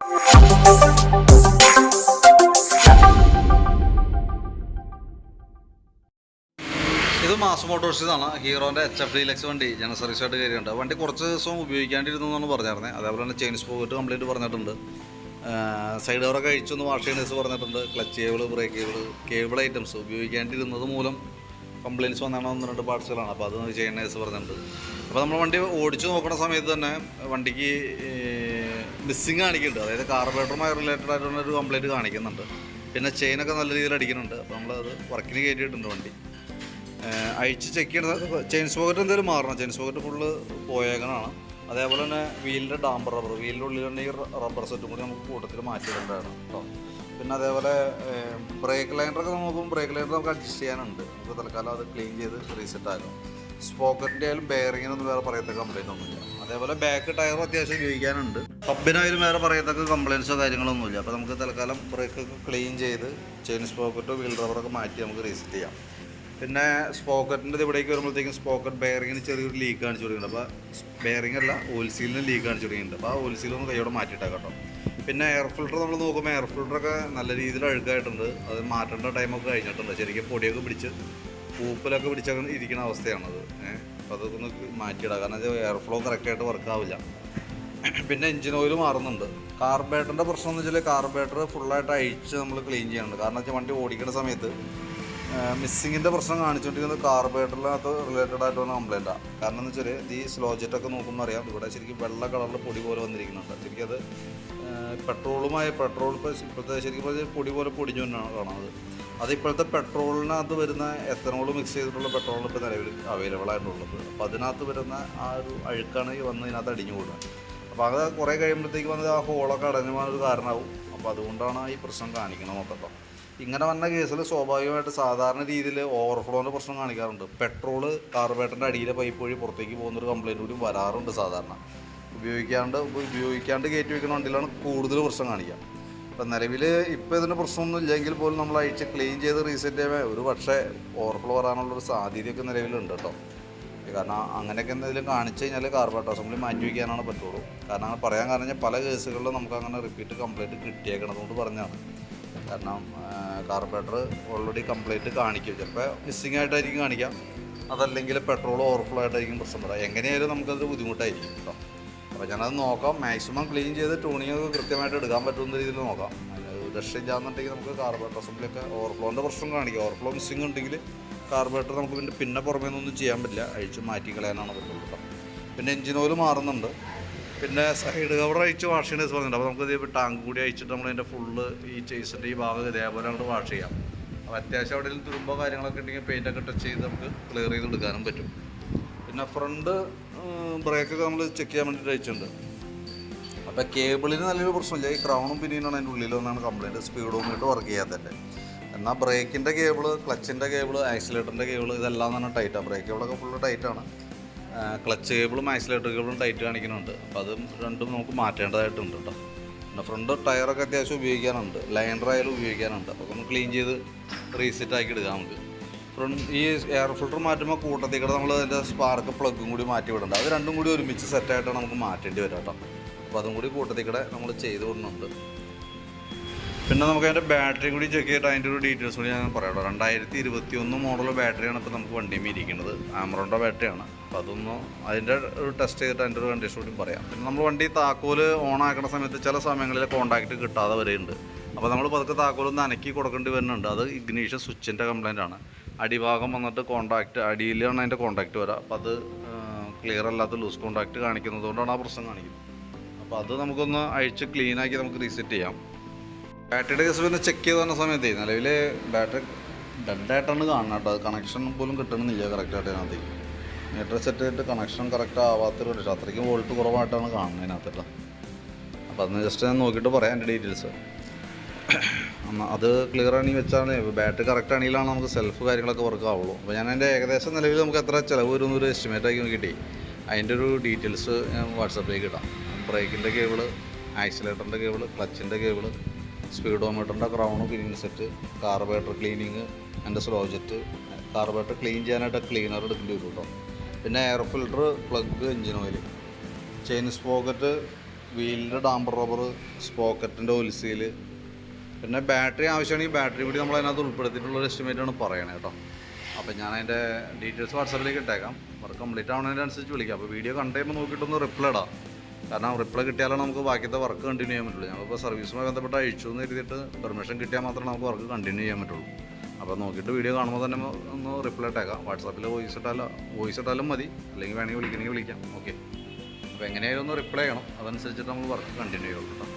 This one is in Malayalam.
ഇത് മാസ് മോട്ടോഴ്സിന്നാണ് ഹീറോന്റെ എച്ച് എഫ് ഡീലക്സ് വണ്ടി. ജന സർവീസായിട്ട് കയറിയുണ്ട് വണ്ടി കുറച്ച് ദിവസം ഉപയോഗിക്കാണ്ടിരുന്നു എന്നാണ് പറഞ്ഞിരുന്നത് അതേപോലെ തന്നെ ചെയിൻസ് സ്പോക്കറ്റ് കംപ്ലീറ്റ് പറഞ്ഞിട്ടുണ്ട്. സൈഡ് ഡോറൊക്കെ അഴിച്ചൊന്ന് വാഷ് ചെയ്യണേഴ്സ് പറഞ്ഞിട്ടുണ്ട്. Clutch cable brake cable cable items ഉപയോഗിക്കാണ്ടിരുന്നത് മൂലം കംപ്ലയിന്റ്സ് വന്നാണ് ഒന്ന് രണ്ട് പാർട്സുകളാണ്. അപ്പോൾ അത് ചെയ്യണേഴ്സ് പറഞ്ഞിട്ടുണ്ട്. അപ്പോൾ നമ്മൾ വണ്ടി ഓടിച്ചു നോക്കുന്ന സമയത്ത് തന്നെ വണ്ടിക്ക് മിസ്സിങ് കാണിക്കുന്നുണ്ട്. അതായത് കാർബറേറ്ററുമായി റിലേറ്റഡ് ആയിട്ടുള്ള ഒരു കംപ്ലയിന്റ് കാണിക്കുന്നുണ്ട്. പിന്നെ ചെയിനൊക്കെ നല്ല രീതിയിൽ അടിക്കുന്നുണ്ട്. അപ്പോൾ നമ്മളത് വർക്കിന് കയറ്റിയിട്ടുണ്ട് വണ്ടി. അഴിച്ച് ചെക്ക് ചെയ്യണത് ചെയിൻ സ്പോക്കറ്റ് എന്തെങ്കിലും മാറണം. ചെയിൻ സ്പോക്കറ്റ് ഫുള്ള് പോയേക്കണാണ് അതേപോലെ തന്നെ വീലിന്റെ ഡാമ്പർ റബ്ബർ വീലിന്റെ ഉള്ളിലുണ്ടെങ്കിൽ റബ്ബർ സെറ്റും കൂടി നമുക്ക് കൂട്ടത്തിൽ മാറ്റിയിട്ടുണ്ടായിരുന്നു കേട്ടോ പിന്നെ അതേപോലെ ബ്രേക്ക് ലൈനറൊക്കെ നോക്കുമ്പോൾ ബ്രേക്ക് ലൈനർ നമുക്ക് അഡ്ജസ്റ്റ് ചെയ്യാനുണ്ട്. നമുക്ക് തൽക്കാലം അത് ക്ലീൻ ചെയ്ത് റീസെറ്റ് ആക്കാം. സ്പോക്കറ്റിന്റെ ആയാലും ബെയറിങ്ങിനൊന്നും വേറെ പറയത്തക്ക കംപ്ലൈന്റ് ഒന്നുമില്ല. അതേപോലെ ബാക്ക് ടയർ അത്യാവശ്യം ഉപയോഗിക്കാനുണ്ട്. ഹബിനായാലും വേറെ പറയത്തക്ക കംപ്ലയിൻസോ കാര്യങ്ങളൊന്നുമില്ല അപ്പോൾ നമുക്ക് തൽക്കാലം ബ്രേക്കൊക്കെ ക്ലീൻ ചെയ്ത് ചെയിൻ സ്പോക്കറ്റോ വീൽ റബ്ബറൊക്കെ മാറ്റി നമുക്ക് റീസെറ്റ് ചെയ്യാം. പിന്നെ സ്പോക്കറ്റിന്റെ ഇവിടേക്ക് വരുമ്പോഴത്തേക്കും സ്പോക്കറ്റ് ബെയറിങ്ങിന് ചെറിയൊരു ലീക്ക് കാണിച്ചു തുടങ്ങിയിട്ടുണ്ട് അപ്പോൾ ബെയറിംഗ് അല്ല ഓൽസീലിന് സീലിന് ലീക്ക് കാണിച്ചു തുടങ്ങിയിട്ടുണ്ട് അപ്പോൾ ആ ഓൽസീൽ സീൽ ഒന്ന് കൈയോടെ മാറ്റിയിട്ടാണ് കേട്ടോ. പിന്നെ എയർ ഫിൽട്ടർ നമ്മൾ നോക്കുമ്പോൾ എയർ ഫിൽട്ടറൊക്കെ നല്ല രീതിയിൽ അഴുക്കായിട്ടുണ്ട്. അത് മാറ്റേണ്ട ടൈമൊക്കെ കഴിഞ്ഞിട്ടുണ്ട്. ശരിക്കും പൊടിയൊക്കെ പിടിച്ച് പൂപ്പലൊക്കെ പിടിച്ചൊക്കെ ഇരിക്കുന്ന അവസ്ഥയാണത്. ഏഹ് അപ്പോൾ അതൊക്കെ ഒന്ന് മാറ്റിയിടാം. കാരണം എയർ ഫ്ലോ കറക്റ്റായിട്ട് വർക്ക് ആവില്ല. പിന്നെ എഞ്ചിൻ ഓയിൽ മാറുന്നുണ്ട്. കാർബേറ്ററിന്റെ പ്രശ്നം എന്ന് വെച്ചാൽ കാർബേറ്റർ ഫുള്ളായിട്ട് അഴിച്ച് നമ്മൾ ക്ലീൻ ചെയ്യുന്നുണ്ട് കാരണം വെച്ചാൽ വണ്ടി ഓടിക്കുന്ന സമയത്ത് മിസ്സിങ്ങിന്റെ പ്രശ്നം കാണിച്ചുകൊണ്ടിരിക്കുന്നത് കാർബേറ്ററിനകത്ത് റിലേറ്റഡ് ആയിട്ട് വന്ന കംപ്ലൈന്റാണ് കാരണം എന്ന് വെച്ചാൽ ഈ സ്ലോ ജെറ്റൊക്കെ നോക്കുമ്പോൾ അറിയാം. ഇവിടെ ശരിക്കും വെള്ള കളറിൽ പൊടി പോലെ വന്നിരിക്കുന്നുണ്ട്. ശരിക്കും അത് പെട്രോളുമായി പെട്രോൾ ഇപ്പോഴത്തെ ശരിക്കും പറഞ്ഞാൽ പൊടി പോലെ പൊടിഞ്ഞു തന്നെയാണ് കാണുന്നത്. അത് ഇപ്പോഴത്തെ പെട്രോളിനകത്ത് വരുന്ന എത്തനോൾ മിക്സ് ചെയ്തിട്ടുള്ള പെട്രോൾ ഇപ്പോൾ നിലവിൽ അവൈലബിൾ ആയിട്ടുള്ളത്. അപ്പോൾ അതിനകത്ത് വരുന്ന ആ ഒരു അഴുക്കാണ് ഈ വന്ന് ഇതിനകത്ത് അടിഞ്ഞു കൂടുന്നത് അപ്പോൾ അത് കുറേ കഴിയുമ്പോഴത്തേക്ക് വന്നത് ആ ഹോളൊക്കെ അടഞ്ഞു പോകാൻ ഒരു കാരണമാവും. അപ്പോൾ അതുകൊണ്ടാണ് ഈ പ്രശ്നം കാണിക്കുന്നത് മൊത്തം. ഇങ്ങനെ വന്ന കേസിൽ സ്വാഭാവികമായിട്ട് സാധാരണ രീതിയിൽ ഓവർഫ്ലോന്റെ പ്രശ്നം കാണിക്കാറുണ്ട്. പെട്രോൾ കാർബേറ്ററിന്റെ അടിയിലെ പൈപ്പ് വഴി പുറത്തേക്ക് പോകുന്നൊരു കംപ്ലയിന്റ് കൂടി വരാറുണ്ട് സാധാരണ. ഉപയോഗിക്കാണ്ട് ഉപയോഗിക്കാണ്ട് കയറ്റി വയ്ക്കുന്ന വണ്ടിയിലാണ് കൂടുതൽ പ്രശ്നം കാണിക്കുക. അപ്പം നിലവിൽ ഇപ്പോൾ ഇതിന് പ്രശ്നമൊന്നും ഇല്ലെങ്കിൽ പോലും നമ്മൾ അഴിച്ച് ക്ലീൻ ചെയ്ത് റീസെറ്റ് ചെയ്യുമ്പോൾ ഒരു പക്ഷേ ഓവർഫ്ലോ വരാനുള്ളൊരു സാധ്യതയൊക്കെ നിലവിലുണ്ട് കേട്ടോ. കാരണം അങ്ങനെയൊക്കെ എന്തെങ്കിലും കാണിച്ചു കഴിഞ്ഞാൽ കാർബറേറ്റർ അസംബ്ലി മാറ്റി വയ്ക്കാനാണ് പറ്റുള്ളൂ. കാരണം പറയാൻ കാരണം പല കേസുകളിലും നമുക്ക് അങ്ങനെ റിപ്പീറ്റ് കംപ്ലൈന്റ് കിട്ടിയേക്കണതുകൊണ്ട് പറഞ്ഞാണ് കാരണം കാർബറേറ്റർ ഓൾറെഡി കംപ്ലൈന്റ് കാണിക്കും. ചിലപ്പോൾ മിസ്സിങ് ആയിട്ടായിരിക്കും കാണിക്കാം. അതല്ലെങ്കിൽ പെട്രോൾ ഓവർഫ്ലോ ആയിട്ടായിരിക്കും പ്രശ്നം വരാം. എങ്ങനെയായാലും നമുക്കതൊരു ബുദ്ധിമുട്ടായിരിക്കും കേട്ടോ അപ്പോൾ ഞാനത് നോക്കാം. മാക്സിമം ക്ലീൻ ചെയ്ത് ട്യൂണിങ് ഒക്കെ കൃത്യമായിട്ട് എടുക്കാൻ പറ്റുന്ന രീതിയിൽ നോക്കാം. രക്ഷയില്ലാന്നുണ്ടെങ്കിൽ നമുക്ക് കാർബറേറ്റർ അസംബ്ലിയൊക്കെ ഓവർഫ്ലോന്റെ പ്രശ്നം കാണിക്കാം. ഓവർഫ്ലോ മിസ്സിങ് ഉണ്ടെങ്കിൽ കാർബറേറ്റർ നമുക്ക് പിന്നെ പിന്നെ പുറമേ നിന്നൊന്നും ചെയ്യാൻ പറ്റില്ല. അഴിച്ച് മാറ്റി കളയാനാണ് പറ്റുള്ളൂ പിന്നെ എഞ്ചിൻ ഓയിൽ മാറുന്നുണ്ട്. പിന്നെ സൈഡ് കവർ അഴിച്ച് വാഷ് ചെയ്യണേസ് പറഞ്ഞിട്ടുണ്ട് അപ്പോൾ നമുക്ക് ഇത് ടാങ്ക് കൂടി അഴിച്ചിട്ട് നമ്മൾ അതിന്റെ ഫുള്ള് ഈ ചേസിന്റെ ഈ ഭാഗം ഇതേപോലെ അങ്ങോട്ട് വാഷ് ചെയ്യാം. അപ്പോൾ അത്യാവശ്യം എവിടെയെങ്കിലും തുരുമ്പോ കാര്യങ്ങളൊക്കെ ഉണ്ടെങ്കിൽ പെയിന്റൊക്കെ ടച്ച് ചെയ്ത് നമുക്ക് ക്ലിയർ ചെയ്ത് എടുക്കാനും പറ്റും. പിന്നെ ഫ്രണ്ട് ബ്രേക്കൊക്കെ നമ്മൾ ചെക്ക് ചെയ്യാൻ വേണ്ടിയിട്ട് അയച്ചിട്ടുണ്ട് അപ്പോൾ കേബിളിന് നല്ലൊരു പ്രശ്നമില്ല. ഈ ക്രൗണും പിന്നീനാണ് അതിന്റെ ഉള്ളിൽ ഒന്നാണ് കംപ്ലൈന്റ് സ്പീഡോമീറ്റർ വർക്ക് ചെയ്യാത്തതിന്റെ എന്നാൽ ബ്രേക്കിന്റെ കേബിൾ ക്ലച്ചിന്റെ കേബിൾ ആക്സിലേറ്ററിന്റെ കേബിൾ ഇതെല്ലാം തന്നെ ടൈറ്റാണ് ബ്രേക്ക് കേബിളൊക്കെ ഫുള്ള് ടൈറ്റാണ് ക്ലച്ച് കേബിളും ആക്സിലേറ്റർ കേബിളും ടൈറ്റ് കാണിക്കുന്നുണ്ട്. അപ്പോൾ അതും രണ്ടും നമുക്ക് മാറ്റേണ്ടതായിട്ടുണ്ട് കേട്ടോ പിന്നെ ഫ്രണ്ട് ടയറൊക്കെ അത്യാവശ്യം ഉപയോഗിക്കാനുണ്ട്. ലൈനർ ആയാലും ഉപയോഗിക്കാനുണ്ട്. അപ്പോൾ നമുക്ക് ക്ലീൻ ചെയ്ത് റീസെറ്റ് ആക്കി എടുക്കാം നമുക്ക്. ഫ്രണ്ട് ഈ എയർ ഫിൽട്ടർ മാറ്റുമ്പോൾ കൂട്ടത്തിൽ കൂടെ നമ്മൾ അതിന്റെ സ്പാർക്ക് പ്ലഗും കൂടി മാറ്റി വിടണ്ട. അത് രണ്ടും കൂടി ഒരുമിച്ച് സെറ്റായിട്ടാണ് നമുക്ക് മാറ്റേണ്ടി വരാം കേട്ടോ അപ്പോൾ അതും കൂടി കൂട്ടത്തിൽ കൂടെ നമ്മൾ ചെയ്തു വിടുന്നുണ്ട്. പിന്നെ നമുക്ക് അതിന്റെ ബാറ്ററി കൂടി ചെക്ക് ചെയ്തിട്ട് അതിന്റെ ഒരു ഡീറ്റെയിൽസ് കൂടി ഞാൻ പറയാം രണ്ടായിരത്തി ഇരുപത്തി ഒന്ന് മോഡൽ ബാറ്ററിയാണ് ഇപ്പോൾ നമുക്ക് വണ്ടിയിൽ ഇരിക്കുന്നത്. ആമറോണ്ട ബാറ്ററിയാണ് അപ്പോൾ അതൊന്ന് അതിന്റെ ഒരു ടെസ്റ്റ് ചെയ്തിട്ട് അതിന്റെ ഒരു കണ്ടീഷൻ കൂടി പറയാം. പിന്നെ നമ്മൾ വണ്ടി താക്കോൽ ഓൺ ആക്കുന്ന സമയത്ത് ചില സമയങ്ങളിൽ കോൺടാക്റ്റ് കിട്ടാതെ വരെയുണ്ട് അപ്പോൾ നമ്മൾ പതുക്കെ താക്കോലൊന്ന് അനക്കി കൊടുക്കേണ്ടി വരുന്നുണ്ട്. അത് ഇഗ്നീഷ്യൻ സ്വിച്ചിന്റെ കംപ്ലൈന്റ് ആണ്. അടിഭാഗം വന്നിട്ട് കോൺടാക്റ്റ് അടിയിലാണ് അതിന്റെ കോൺടാക്റ്റ് വരിക അപ്പോൾ അത് ക്ലിയർ അല്ലാത്ത ലൂസ് കോൺടാക്റ്റ് കാണിക്കുന്നതുകൊണ്ടാണ് ആ പ്രശ്നം കാണിക്കുന്നത്. അപ്പോൾ അത് നമുക്കൊന്ന് അഴിച്ച് ക്ലീനാക്കി നമുക്ക് റീസെറ്റ് ചെയ്യാം. ബാറ്ററിയുടെ കേസ് പിന്നെ ചെക്ക് ചെയ്ത് പറഞ്ഞ സമയത്ത് നിലവിൽ ബാറ്ററി ഡെഡായിട്ടാണ് കാണുന്നത് കേട്ടോ. അത് കണക്ഷൻ പോലും കിട്ടണമെന്നില്ല കറക്റ്റായിട്ട് അതിനകത്തേക്ക് മീറ്റർ സെറ്റ് ചെയ്തിട്ട് കണക്ഷൻ കറക്റ്റ് ആവാത്തൊരു പക്ഷേ അത്രയ്ക്കും വോൾട്ട് കുറവായിട്ടാണ് കാണുന്നത് അതിനകത്ത് കേട്ടോ. അപ്പോൾ അതിന് ജസ്റ്റ് ഞാൻ നോക്കിയിട്ട് പറയാം എന്റെ ഡീറ്റെയിൽസ് അത് ക്ലിയർ ആണെങ്കിൽ വെച്ചാൽ ബാറ്ററി കറക്റ്റ് ആണെങ്കിലാണ് നമുക്ക് സെൽഫ് കാര്യങ്ങളൊക്കെ വർക്ക് ആവുള്ളൂ. അപ്പോൾ ഞാൻ എന്റെ ഏകദേശം നിലവിൽ നമുക്ക് എത്ര ചിലവ് വരും എന്നൊരു എസ്റ്റിമേറ്റ് ആക്കി കിട്ടി അതിന്റെ ഒരു ഡീറ്റെയിൽസ് ഞാൻ വാട്സപ്പിലേക്ക് ഇടാം. ബ്രേക്കിന്റെ കേബിൾ ആക്സിലേറ്ററിന്റെ കേബിൾ ക്ലച്ചിന്റെ cable സ്പീഡോമീറ്ററിന്റെ crown cleaning set carburettor cleaning എന്റെ സ്ലോ ജെറ്റ് കാർബറേറ്റർ ക്ലീൻ ചെയ്യാനായിട്ട് ക്ലീനർ എടുക്കേണ്ടി വരും കേട്ടോ പിന്നെ air filter plug engine oil chain sprocket വീലിന്റെ damper rubber സ്പോക്കറ്റിന്റെ ഒലിസീൽ പിന്നെ ബാറ്ററി ആവശ്യമാണെങ്കിൽ ബാറ്ററി കൂടി നമ്മൾ അതിനകത്ത് ഉൾപ്പെടുത്തിയിട്ടുള്ള എസ്റ്റിമേറ്റ് എസ്റ്റിമേറ്റാണ് പറയണത് കേട്ടോ അപ്പോൾ ഞാൻ അതിന്റെ ഡീറ്റെയിൽസ് വാട്സാപ്പിലേക്ക് ഇട്ടേക്കാം. വർക്ക് കംപ്ലീറ്റ് ആവുന്നതിനനുസരിച്ച് വിളിക്കാം. അപ്പോൾ വീഡിയോ കണ്ടു കഴിയുമ്പോൾ നോക്കിയിട്ടൊന്ന് റിപ്ലൈ ഇടാം. കാരണം റിപ്ലൈ കിട്ടിയാലാണ് നമുക്ക് ബാക്കിയത്തെ വർക്ക് കണ്ടിന്യൂ ചെയ്യാൻ പറ്റുള്ളൂ. ഞങ്ങളിപ്പോൾ സർവീസുമായി ബന്ധപ്പെട്ട് അയച്ചു എന്ന് എഴുതിയിട്ട് പെർമിഷൻ കിട്ടിയാൽ മാത്രമേ നമുക്ക് വർക്ക് കണ്ടിന്യൂ ചെയ്യാൻ പറ്റുള്ളൂ. അപ്പോൾ നോക്കിയിട്ട് വീഡിയോ കാണുമ്പോൾ തന്നെ ഒന്ന് റിപ്ലൈ ഇട്ടേക്കാം. വാട്സാപ്പിൽ വോയിസ് ഇട്ടാലും വോയിസ് ഇട്ടാലും മതി. അല്ലെങ്കിൽ വേണമെങ്കിൽ വിളിക്കണമെങ്കിൽ വിളിക്കാം. ഓക്കെ അപ്പോൾ എങ്ങനെയായാലും ഒന്ന് റിപ്ലൈ ചെയ്യണം. അതനുസരിച്ചിട്ട് നമ്മൾ വർക്ക് കണ്ടിന്യൂ ചെയ്യുള്ളൂ കേട്ടോ